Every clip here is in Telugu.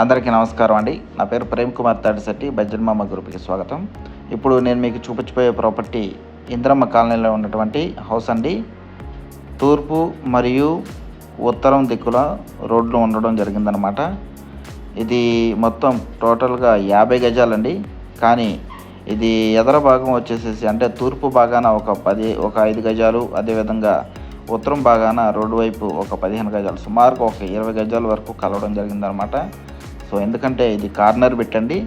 అందరికీ నమస్కారం అండి. నా పేరు ప్రేమ్ కుమార్ తాడిశెట్టి బజ్జన్మామ గ్రూప్కి స్వాగతం. ఇప్పుడు నేను మీకు చూపించబోయే ప్రాపర్టీ ఇంద్రమ్మ కాలనీలో ఉన్నటువంటి హౌస్ అండి. తూర్పు మరియు ఉత్తరం దిక్కుల రోడ్లు ఉండడం జరిగిందనమాట ఇది మొత్తం టోటల్గా యాభై గజాలండి. కానీ ఇది ఎదర భాగం వచ్చేసేసి అంటే తూర్పు భాగాన ఒక పది ఒక ఐదు గజాలు అదేవిధంగా ఉత్తరం భాగాన రోడ్డు వైపు ఒక పదిహేను గజాలు సుమారుగా ఒక ఇరవై గజాల వరకు కలవడం జరిగిందనమాట సో ఎందుకంటే ఇది కార్నర్ పెట్టండి.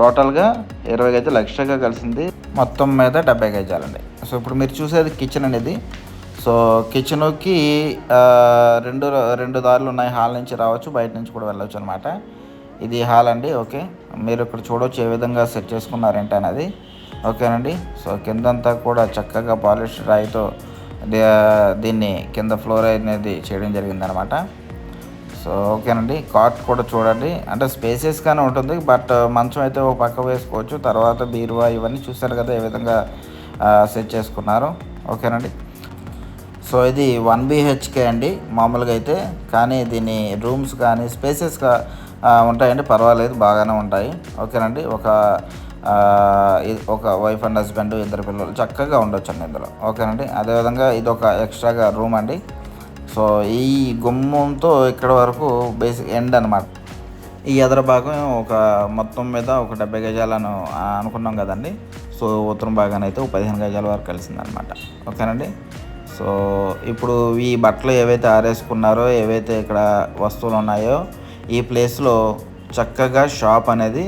టోటల్గా ఇరవై గజాలు ఎక్స్ట్రాగా కలిసింది. మొత్తం మీద డెబ్బై గజాలండి సో ఇప్పుడు మీరు చూసేది కిచెన్ అనేది. సో కిచెన్కి రెండు రెండు దారులు ఉన్నాయి. హాల్ నుంచి రావచ్చు బయట నుంచి కూడా వెళ్ళవచ్చు అనమాట ఇది హాల్ అండి ఓకే. మీరు ఇక్కడ చూడవచ్చు ఏ విధంగా సెట్ చేసుకున్నారేంటి అనేది. ఓకేనండి. సో కిందంతా కూడా చక్కగా పాలిష్ రాయితో దీన్ని కింద ఫ్లోర్ అనేది చేయడం జరిగిందనమాట సో ఓకేనండి. కాట్ కూడా చూడండి. అంటే స్పేసెస్గానే ఉంటుంది. బట్ uh, మంచం అయితే ఒక పక్క వేసుకోవచ్చు. తర్వాత బీరువా ఇవన్నీ చూసారు కదా ఏ విధంగా సెట్ చేసుకున్నారు. ఓకేనండి. సో ఇది వన్ బిహెచ్కే అండి. మామూలుగా అయితే. కానీ దీని రూమ్స్ కానీ స్పేసెస్గా ఉంటాయండి. పర్వాలేదు. బాగానే ఉంటాయి. ఓకేనండి. ఒక ఒక వైఫ్ అండ్ హస్బెండ్ ఇద్దరు పిల్లలు చక్కగా ఉండొచ్చు అండి ఇందులో. ఓకేనండి. అదేవిధంగా ఇది ఒక ఎక్స్ట్రాగా రూమ్ అండి. సో ఈ గుమ్మంతో ఇక్కడ వరకు బేసిక్ ఎండ్ అనమాట ఈ ఎదర భాగం ఒక మొత్తం మీద ఒక డెబ్బై గజాలను అనుకున్నాం కదండి. సో ఉత్తరం భాగాన్ని అయితే ఒక పదిహేను గజాల వరకు కలిసిందనమాట ఓకేనండి? సో ఇప్పుడు ఈ బట్టలు ఏవైతే ఆరేసుకున్నారో ఏవైతే ఇక్కడ వస్తువులు ఉన్నాయో ఈ ప్లేస్లో చక్కగా షాప్ అనేది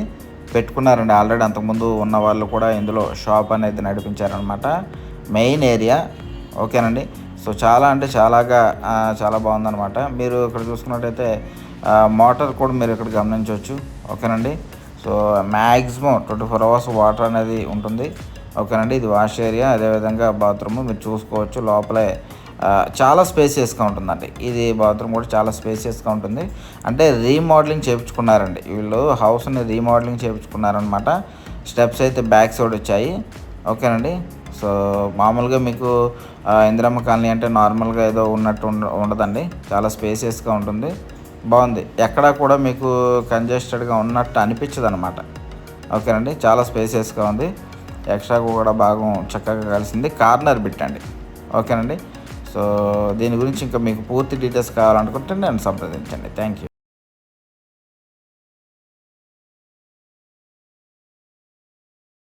పెట్టుకున్నారండి. ఆల్రెడీ అంతకుముందు ఉన్న వాళ్ళు కూడా ఇందులో షాప్ అనేది నడిపించారనమాట మెయిన్ ఏరియా. ఓకేనండి? సో చాలా అంటే చాలాగా చాలా బాగుందన్నమాట. మీరు ఇక్కడ చూసుకున్నట్టయితే మోటార్ కూడా మీరు ఇక్కడ గమనించవచ్చు. ఓకేనండి? So maximum twenty four hours water అనేది ఉంటుంది. ఓకేనండి? ఇది వాష్ ఏరియా అదేవిధంగా బాత్రూమ్. మీరు చూసుకోవచ్చు లోపలే చాలా స్పేసియస్గా ఉంటుందండి. ఇది బాత్రూమ్ కూడా చాలా స్పేసియస్గా ఉంటుంది. అంటే రీమోడలింగ్ చేయించుకున్నారండి. వీళ్ళు హౌస్ని రీమోడలింగ్ చేయించుకున్నారనమాట స్టెప్స్ అయితే బ్యాక్ సైడ్ వచ్చాయి. ఓకేనండి? సో మామూలుగా మీకు ఇందిరమ్మ కాలనీ అంటే నార్మల్గా ఏదో ఉన్నట్టు ఉండ ఉండదండి. చాలా స్పేసియస్గా ఉంటుంది. బాగుంది. ఎక్కడా కూడా మీకు కంజెస్టెడ్గా ఉన్నట్టు అనిపించదు అనమాట ఓకేనండి? చాలా స్పేసియస్గా ఉంది. ఎక్స్ట్రా కూడా భాగం చక్కగా కలిసింది. కార్నర్ పెట్టండి ఓకేనండి? సో దీని గురించి ఇంకా మీకు పూర్తి డీటెయిల్స్ కావాలనుకుంటే నేను సంప్రదించండి. Thank you.